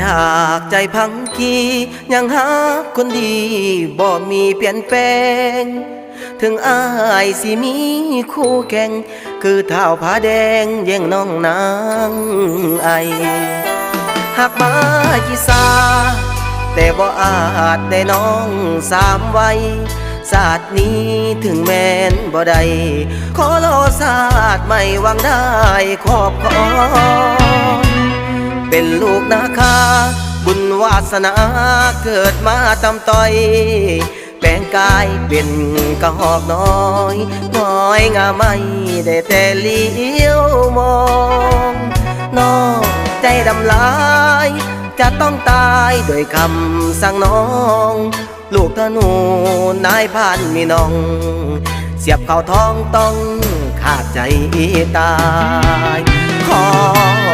จากใจพังกียังหาคนดีบ่มีเปลี่ยนแปลง ถึงอายสิมีคู่แข่ง คือเท้าผาแดงแย่งน้องนางไอหากมาจีสาแต่บ่อาจได้น้องสามวัยศาสตร์นี้ถึงแม้นบ่ได้ขอรอศาสตร์ไม่หวังได้ขอบคอ เป็นลูกนาคา บุญวาสนาเกิดมาตำต้อย แปลงกายเป็นกระหอกน้อยน้อยงามไม่ได้แต่เลี้ยวมองน้องใจดำลายจะต้องตายโดวยคำสั่งน้อง ลูกธนูนายพรานมีน้อง เสียบเข้าท้องต้องขาดใจตาย